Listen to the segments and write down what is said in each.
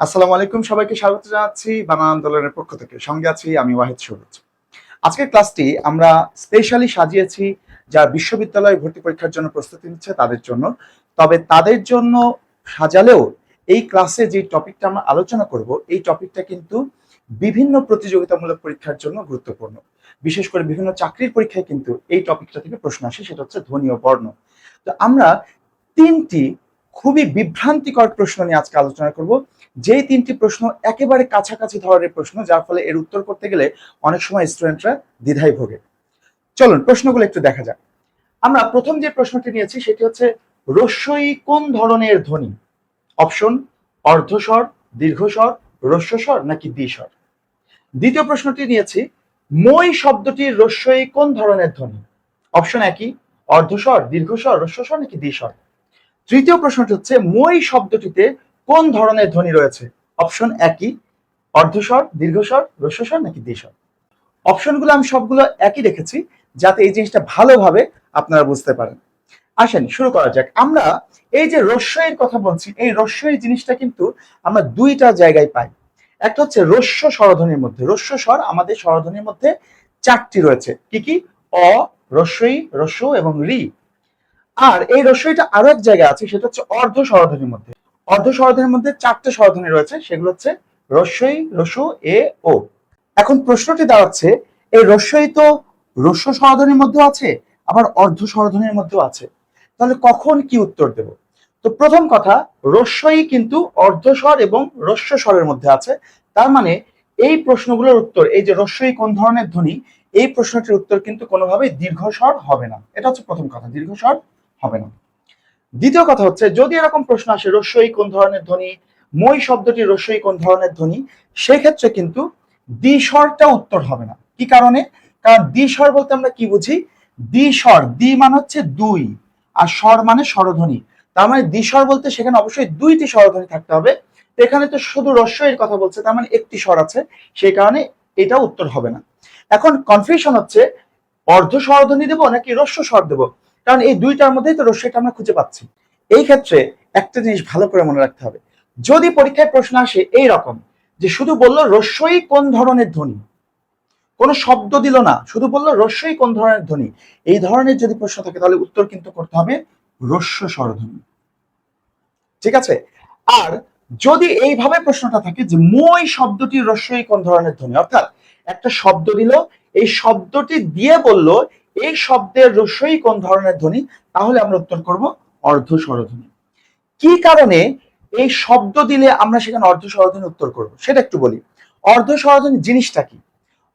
আসসালামু আলাইকুম সবাইকে স্বাগত জানাচ্ছি বানান আন্দোলনের পক্ষ থেকে। সঙ্গে আছি আমি ওয়াহিদ সুরজ আজকের ক্লাসটি আমরা স্পেশালি সাজিয়েছি যারা বিশ্ববিদ্যালয় ভর্তি পরীক্ষার জন্য প্রস্তুতি নিচ্ছে তাদের জন্য। তবে তাদের জন্য সাজালেও এই ক্লাসে যে টপিকটা আমরা আলোচনা করব, এই টপিকটা কিন্তু বিভিন্ন প্রতিযোগিতামূলক পরীক্ষার জন্য গুরুত্বপূর্ণ। বিশেষ করে বিভিন্ন চাকরির পরীক্ষায় কিন্তু এই টপিকটা থেকে প্রশ্ন আসে, সেটা হচ্ছে ধ্বনি ও বর্ণ। তো আমরা তিনটি খুবই বিভ্রান্তিকর প্রশ্ন নিয়ে আজকে আলোচনা করব। যেই তিনটি প্রশ্ন একেবারে কাছাকাছি ধরনের প্রশ্ন, যার ফলে এর উত্তর করতে গেলে অনেক সময় স্টুডেন্টরা দ্বিধায় ভোগে। চলুন, প্রশ্নগুলো একটু দেখা যাক। আমরা প্রথম যে প্রশ্নটি নিয়েছি, সেটি হচ্ছে, রস্যই কোন ধরনের ধ্বনি? অপশন, অর্ধস্বর, দীর্ঘস্বর, রস্যস্বর নাকি দ্বিস্বর? দ্বিতীয় প্রশ্নটি নিয়েছি, মই শব্দটির রস্যই কোন ধরনের ধ্বনি? অপশন একই, অর্ধস্বর, দীর্ঘস্বর, রস্যস্বর নাকি দ্বিস্বর? তৃতীয় প্রশ্নটি হচ্ছে, মই শব্দটিতে কোন ধরনের ধ্বনি রয়েছে? অপশন একই, অর্ধস্বর, দীর্ঘস্বর, রস্যস্বর নাকি দ্বিস্বর? অপশনগুলো আমি সবগুলো একই রেখেছি, যাতে এই জিনিসটা ভালোভাবে আপনারা বুঝতে পারেন। আসেন, শুরু করা যাক। আমরা এই যে রস্যের কথা বলছি, এই রস্যই জিনিসটা কিন্তু আমরা দুইটা জায়গায় পাই। একটা হচ্ছে রস্য স্বরধ্বনির মধ্যে। রস্য স্বর আমাদের স্বরধ্বনির মধ্যে চারটি রয়েছে। কি কি? অ, রস্যই, রস্য এবং রি। আর এই রস্যইটা আরও এক জায়গায় আছে, সেটা হচ্ছে অর্ধ স্বরধ্বনির মধ্যে। অর্ধ স্বরধ্বনির মধ্যে চারটে স্বরধ্বনি রয়েছে, সেগুলো হচ্ছে রস্যই রসু, এ, ও। এখন প্রশ্নটি দাঁড়াচ্ছে, এই রস্যই তো রস্য স্বরধ্বনির মধ্যেও আছে, আবার অর্ধ স্বরধ্বনির মধ্যেও আছে। তাহলে কখন কি উত্তর দেব? তো প্রথম কথা রস্যই কিন্তু অর্ধস্বর এবং রস্য স্বরের মধ্যে আছে। তার মানে এই প্রশ্নগুলোর উত্তর, এই যে রস্যই কোন ধরনের ধ্বনি, এই প্রশ্নটির উত্তর কিন্তু কোনোভাবেই দীর্ঘস্বর হবে না। এটা হচ্ছে প্রথম কথা দীর্ঘস্বর হবে না। দ্বিতীয় কথা হচ্ছে, যদি এরকম প্রশ্ন আসে, রস্যই কোন ধরনের ধ্বনি? মই শব্দটি রস্যই কোন ধরনের ধ্বনি? সেক্ষেত্রে কিন্তু দ্বিস্বরটা উত্তর হবে না। কি কারণে? কারণ দ্বিস্বর বলতে আমরা কি বুঝি? দ্বিস্বর, দ্বি মানে হচ্ছে দুই, আর স্বর মানে স্বরধ্বনি। তার মানে দ্বিস্বর বলতে সেখানে অবশ্যই দুইটি স্বরধ্বনি থাকতে হবে। এখানে তো শুধু রস্যের কথা বলছে, তার মানে একটি স্বর আছে, সেই কারণে এটা উত্তর হবে না। এখন কনফিউশন হচ্ছে, অর্ধ স্বরধ্বনি দেবো নাকি রস্য স্বর দেবো? কারণ এই দুইটার মধ্যেই তো রস্যটা আমরা খুঁজে পাচ্ছি। এই ক্ষেত্রে একটা জিনিস ভালো করে মনে রাখতে হবে। যদি পরীক্ষায় প্রশ্ন আসে এই রকম যে শুধু বলল রস্যই কোন ধরনের ধ্বনি? কোনো শব্দ দিল না, শুধু বলল রস্যই কোন ধরনের ধ্বনি? এই ধরনের যদি প্রশ্ন থাকে তাহলে উত্তর কিন্তু করতে হবে রস্য স্বরধ্বনি। ঠিক আছে? আর যদি এইভাবে প্রশ্নটা থাকে যে মই শব্দটি রস্যই কোন ধরনের ধ্বনি? অর্থাৎ একটা শব্দ দিল, এই শব্দটি দিয়ে বলল এই শব্দের রস্যই কোন ধরনের ধ্বনি? তাহলে আমরা উত্তর করব অর্ধ স্বরধ্বনি। কি কারণে এই শব্দ দিলে আমরা সেখানে অর্ধ স্বরধ্বনি উত্তর করব? সেটা একটু বলি। অর্ধ স্বরধ্বনি জিনিসটা কি?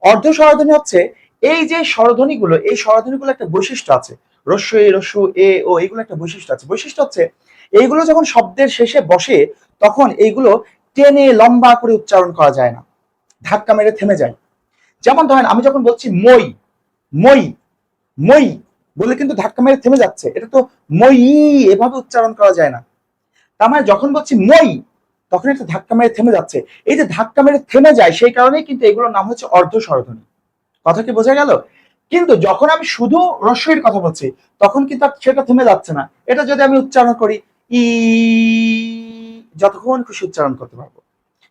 অর্ধ স্বরধ্বনি হচ্ছে এই যে স্বরধ্বনিগুলো, এই স্বরধ্বনিগুলো একটা বৈশিষ্ট্য আছে। রস্য এ রস্য এ, ও এইগুলো একটা বৈশিষ্ট্য আছে। বৈশিষ্ট্য হচ্ছে এইগুলো যখন শব্দের শেষে বসে, তখন এইগুলো টেনে লম্বা করে উচ্চারণ করা যায় না। ধাক্কা মেরে থেমে যায়। যেমন ধরেন আমি যখন বলছি মই মই মই বলে কিন্তু ধাক্কা মেরে থেমে যাচ্ছে। এটা তো মই এভাবে উচ্চারণ করা যায় না। তার মানে যখন বলছি মই, তখন একটা ধাক্কা মেরে থেমে যাচ্ছে। এই যে ধাক্কা মেরে থেমে যায়, সেই কারণেই কিন্তু এগুলোর নাম হচ্ছে অর্ধ স্বরধ্বনি কথা কি বোঝা গেল? কিন্তু যখন আমি শুধু রস্যের কথা বলছি, তখন কিন্তু সেটা থেমে যাচ্ছে না? এটা যদি আমি উচ্চারণ করি, ই, যতক্ষণ খুশি উচ্চারণ করতে পারব।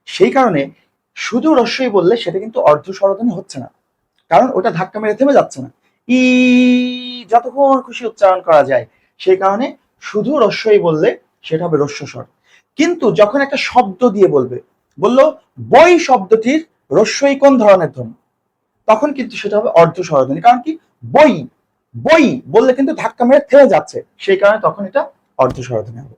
সেই কারণে শুধু রস্যই বললে সেটা কিন্তু অর্ধ স্বরধ্বনি হচ্ছে না। কারণ ওটা ধাক্কা মেরে থেমে যাচ্ছে না। ই, যতক্ষণ খুশি উচ্চারণ করা যায়। সেই কারণে শুধু রস্যই বললে সেটা হবে রস্য স্বর। কিন্তু যখন একটা শব্দ দিয়ে বলবে, বলল, বই শব্দটির রস্যই কোন ধরনের ধ্বনি? তখন কিন্তু সেটা হবে অর্ধ স্বরধ্বনি কারণ কি? বই বই বললে কিন্তু ধাক্কা মেরে থেমে যাচ্ছে। সেই কারণে তখন এটা অর্ধ স্বরধ্বনি হবে।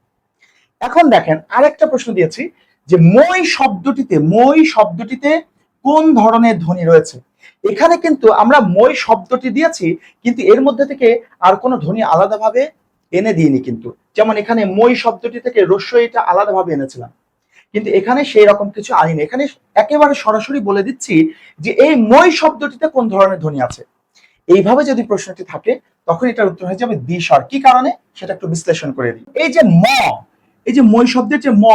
এখন দেখেন, আরেকটা প্রশ্ন দিয়েছি যে, মই শব্দটিতে মই শব্দটিতে কোন ধরনের ধ্বনি রয়েছে? এখানে কিন্তু আমরা মই শব্দটি দিয়েছি, কিন্তু এর মধ্যে থেকে আর কোনো ধ্বনি আলাদাভাবে এনে দিইনি কিন্তু। যেমন এখানে মই শব্দটি থেকে রস্যইটা আলাদাভাবে এনেছিলাম। কিন্তু এখানে সেই রকম কিছু আনিনি। এখানে একেবারে সরাসরি বলে দিচ্ছি যে এই মই শব্দটিতে কোন ধরনের ধ্বনি আছে? এইভাবে যদি প্রশ্নটি থাকে, তখন এটার উত্তর হয়ে যাবে দ্বিস্বর কি কারণে? সেটা একটু বিশ্লেষণ করে দিই। এই যে ম, এই যে মই শব্দের যে ম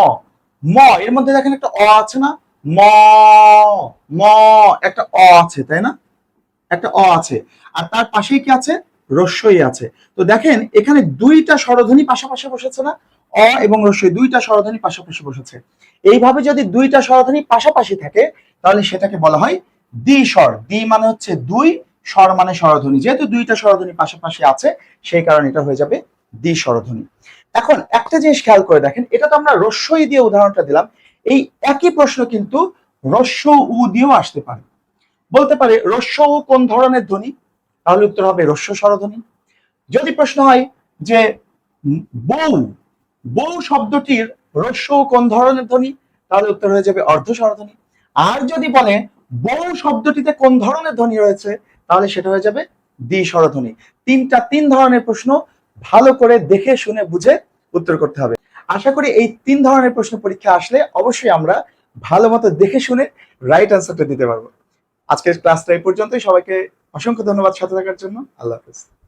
ম, এর মধ্যে দেখেন একটা অ আছে না? ম একটা অ আছে, তাই না? একটা অ আছে। আর তার পাশেই কি আছে? রস্যই আছে। তো দেখেন, এখানে দুইটা স্বরধ্বনি পাশাপাশি বসেছে না? অ এবং রস্যই, দুইটা স্বরধ্বনি পাশাপাশি বসেছে। এইভাবে যদি দুইটা স্বরধ্বনি পাশাপাশি থাকে, তাহলে সেটাকে বলা হয় দ্বি স্বর। দ্বি মানে হচ্ছে দুই, স্বর মানে স্বরধ্বনি। যেহেতু দুইটা স্বরধ্বনি পাশাপাশি আছে, সেই কারণে এটা হয়ে যাবে দ্বি স্বরধ্বনি। এখন একটা জিনিস খেয়াল করে দেখেন, এটা তো আমরা রস্যই দিয়ে উদাহরণটা দিলাম। এই একই প্রশ্ন কিন্তু রস্য উ দিয়েও আসতে পারে। বলতে পারে রস্য উ কোন ধরনের ধ্বনি? তাহলে উত্তর হবে রস্য স্বরধ্বনি। যদি প্রশ্ন হয় যে বউ বউ শব্দটির রস্য কোন ধরনের ধ্বনি? তাহলে উত্তর হয়ে যাবে অর্ধ স্বরধ্বনি। আর যদি বলে বউ শব্দটিতে কোন ধরনের ধ্বনি রয়েছে? তাহলে সেটা হয়ে যাবে দ্বি স্বরধ্বনি। তিনটা তিন ধরনের প্রশ্ন ভালো করে দেখে, শুনে, বুঝে উত্তর করতে হবে। আশা করি এই তিন ধরনের প্রশ্ন পরীক্ষা আসলে অবশ্যই আমরা ভালো মতো দেখে শুনে রাইট আনসারটা দিতে পারব। আজকের ক্লাসটা এই পর্যন্তই। সবাইকে অসংখ্য ধন্যবাদ সাথে থাকার জন্য। আল্লাহ হাফেজ।